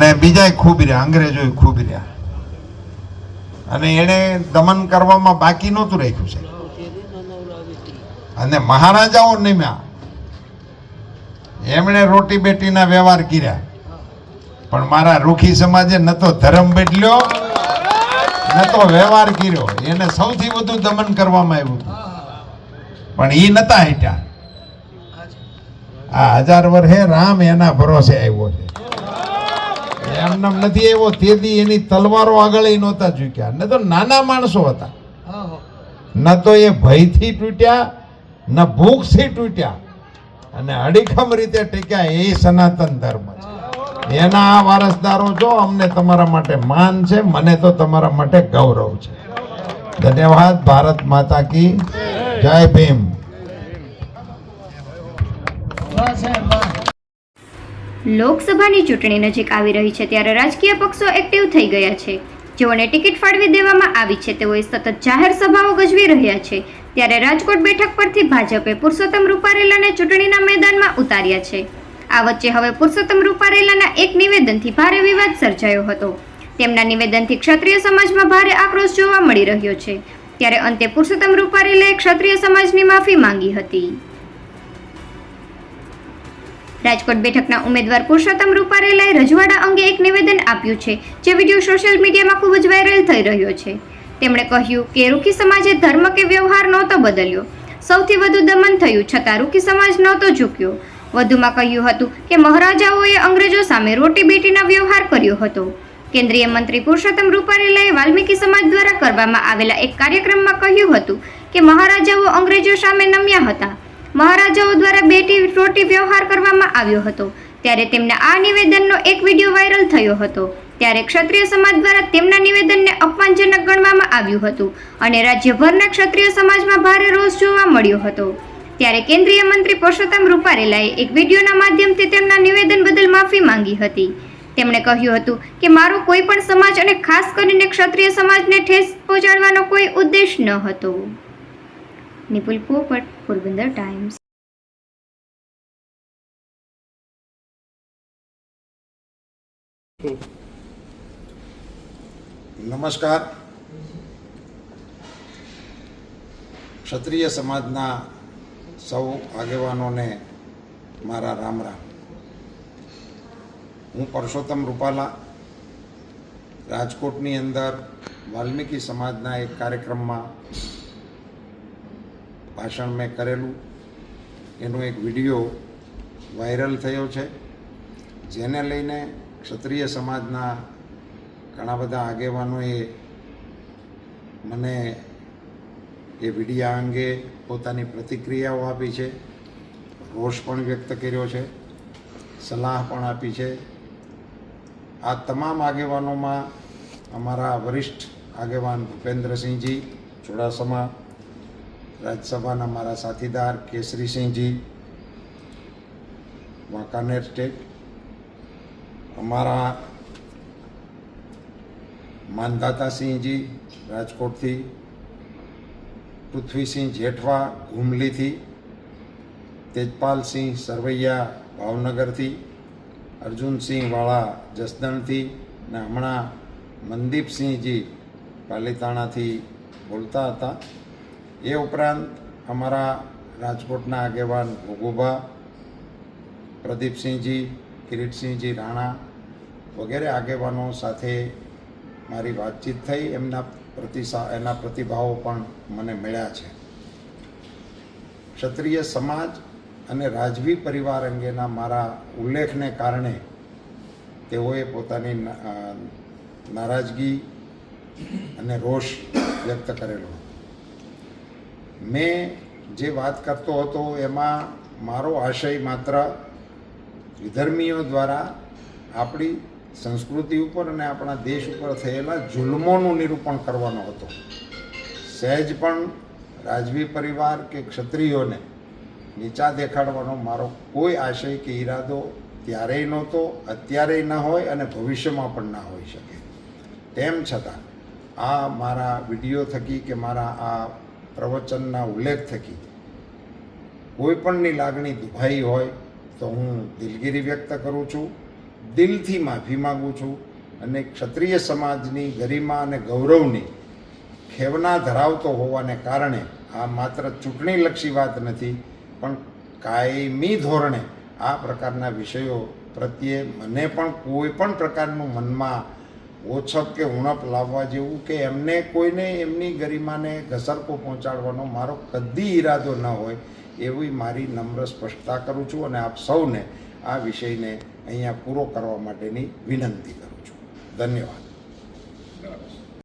અને બીજાય ખૂબ રહ્યા, અંગ્રેજોય ખૂબ રહ્યા. અને એણે દમન કરવામાં બાકી નહોતું રાખ્યું છે અને મહારાજાઓ નિમ્યા. એમણે રોટી બેટીના વ્યવહાર કર્યા. પણ મારા રૂખી સમાજે ન તો ધર્મ બદલ્યો, ન તો વ્યવહાર કર્યો. એને સૌથી વધુ દમન કરવામાં આવ્યું હતું. પણ એ નતા હટ્યા. આ હજાર વર્ષે રામ એના ભરોસે આવ્યો છે. એમનામ નથી એવો તેથી એની તલવારો આગળ નહોતા ઝૂક્યા. ન તો નાના માણસો હતા. ન તો એ ભયથી તૂટ્યા ન ભૂખથી તૂટ્યા. અને અડીખમ રીતે ટેક્યા એ સનાતન ધર્મ છે. એના આ વારસદારો જો અમને તમારા માટે માન છે મને તો તમારા માટે ગૌરવ છે. ધન્યવાદ ભારત માતા કી જય ભીમ. લોકસભાની ચૂંટણી નજીક આવી રહી છે ત્યારે રાજકીય પક્ષો એક્ટિવ થઈ ગયા છે. જેઓને ટિકિટ ફાળવી દેવામાં આવી છે, તેઓએ સતત જાહેર સભાઓ ગજવી રહ્યા છે. ત્યારે રાજકોટ બેઠક પરથી ભાજપે પુરુષોત્તમ રૂપારેલાને ચૂંટણીના મેદાનમાં ઉતાર્યા છે. આ વચ્ચે હવે પુરુષોત્તમ રૂપારેલાના એક નિવેદનથી ભારે વિવાદ સર્જાયો હતો. તેમના નિવેદનથી ક્ષત્રિય સમાજમાં ભારે આક્રોશ જોવા મળી રહ્યો છે. ત્યારે અંતે પુરુષોત્તમ રૂપારેલાએ ક્ષત્રિય સમાજની માફી માંગી હતી. રાજકોટ બેઠકના ઉમેદવાર પુરુષોત્તમ રૂપારેલાએ રજવાડા અંગે એક નિવેદન આપ્યું છે, જે વીડિયો સોશિયલ મીડિયામાં ખૂબ જ વાયરલ થઈ રહ્યો છે. તેમણે કહ્યું કે રૂખી સમાજે ધર્મ કે વ્યવહાર નહોતો બદલ્યો. સૌથી વધુ દમન થયું છતાં રૂખી સમાજ નહોતો ઝૂક્યો. વધુમાં કહ્યું હતું કે મહારાજાઓએ અંગ્રેજો સામે રોટી બેટીના વ્યવહાર કર્યો હતો. કેન્દ્રીય મંત્રી પુરુષોત્તમ રૂપારેલાએ વાલ્મીકી સમાજ દ્વારા કરવામાં આવેલા એક કાર્યક્રમમાં કહ્યું હતું કે મહારાજાઓ અંગ્રેજો સામે નમ્યા હતા. મહારાજાઓ દ્વારા બેટી રોટી વ્યવહાર કરવામાં આવ્યો હતો. ત્યારે તેમના આ નિવેદનનો એક વીડિયો વાયરલ થયો હતો. ત્યારે ક્ષત્રિય સમાજ દ્વારા તેમના નિવેદનને અપમાનજનક ગણવામાં આવ્યું હતું અને રાજ્યભરના ક્ષત્રિય સમાજમાં ભારે રોષ જોવા મળ્યો હતો. ત્યારે કેન્દ્રીય મંત્રી પુરુષોત્તમ રૂપારેલાએ એક વિડીયોના માધ્યમથી તેમના નિવેદન બદલ માફી માંગી હતી. તેમણે કહ્યું હતું કે મારો કોઈ પણ સમાજ અને ખાસ કરીને ક્ષત્રિય સમાજને ઠેસ પહોંચાડવાનો કોઈ ઉદ્દેશ ન હતો. નિપુલ પોપટ પોરબંદર ટાઈમ્સ નમસ્કાર. ક્ષત્રિય સમાજના સૌ આગેવાનોને મારા રામ રામ. હું પરસોત્તમ રૂપાલા, રાજકોટની અંદર વાલ્મીકી સમાજના એક કાર્યક્રમમાં ભાષણ મેં કરેલું. એનો એક વીડિયો વાયરલ થયો છે, જેને લઈને ક્ષત્રિય સમાજના ઘણા બધા આગેવાનોએ મને એ વિડીયા અંગે પોતાની પ્રતિક્રિયાઓ આપી છે, રોષ પણ વ્યક્ત કર્યો છે, સલાહ પણ આપી છે. આ તમામ આગેવાનોમાં અમારા વરિષ્ઠ આગેવાન ભૂપેન્દ્રસિંહજી, ચુડાસમા રાજ્યસભાના મારા સાથીદાર કેસરીસિંહજી, વાંકાનેર સ્ટેટ, અમારા માનદાતાસિંહજી રાજકોટથી, પૃથ્વીસિંહ જેઠવા ઘુમલીથી, તેજપાલસિંહ સરવૈયા ભાવનગરથી, અર્જુનસિંહ વાળા જસદણથી ને હમણાં મનદીપસિંહજી પાલીતાણાથી બોલતા હતા. એ ઉપરાંત અમારા રાજકોટના આગેવાન ભોગુભા, પ્રદીપસિંહજી, કિરીટસિંહજી રાણા વગેરે આગેવાનો સાથે મારી વાતચીત થઈ. એમના પ્રતિસા, એના પ્રતિભાવો પણ મને મળ્યા છે. ક્ષત્રિય સમાજ અને રાજવી પરિવાર અંગેના મારા ઉલ્લેખને કારણે તેઓએ પોતાની નારાજગી અને રોષ વ્યક્ત કરેલો મેં જે વાત કરતો હતો એમાં મારો આશય માત્ર વિધર્મીઓ દ્વારા આપણી સંસ્કૃતિ ઉપર અને આપણા દેશ ઉપર થયેલા જુલ્મોનું નિરૂપણ કરવાનો હતો. સહેજ પણ રાજવી પરિવાર કે ક્ષત્રિયોને નીચા દેખાડવાનો મારો કોઈ આશય કે ઈરાદો ત્યારેય નહોતો, અત્યારેય ન હોય અને ભવિષ્યમાં પણ ના હોઈ શકે. તેમ છતાં આ મારા વીડિયો થકી કે મારા આ પ્રવચનના ઉલ્લેખ થકી. કોઈપણની લાગણી દુભાઈ હોય તો હું દિલગીરી વ્યક્ત કરું છું, દિલથી માફી માગું છું અને ક્ષત્રિય સમાજની ગરિમા અને ગૌરવની ખેવના ધરાવતો હોવાને કારણે આ માત્ર ચૂંટણીલક્ષી વાત નથી, પણ કાયમી ધોરણે આ પ્રકારના વિષયો પ્રત્યે મને પણ કોઈ પણ પ્રકારનું મનમાં ઓછપ કે ઉણપ લાવવા જેવું કે એમને કોઈને એમની ગરિમાને ઘસરકો પહોંચાડવાનો મારો કદી ઈરાદો ન હોય એવી મારી નમ્ર સ્પષ્ટતા કરું છું અને આપ સૌને આ વિષયને અહીંયા પૂરો કરવા માટેની વિનંતી કરું છું. ધન્યવાદ.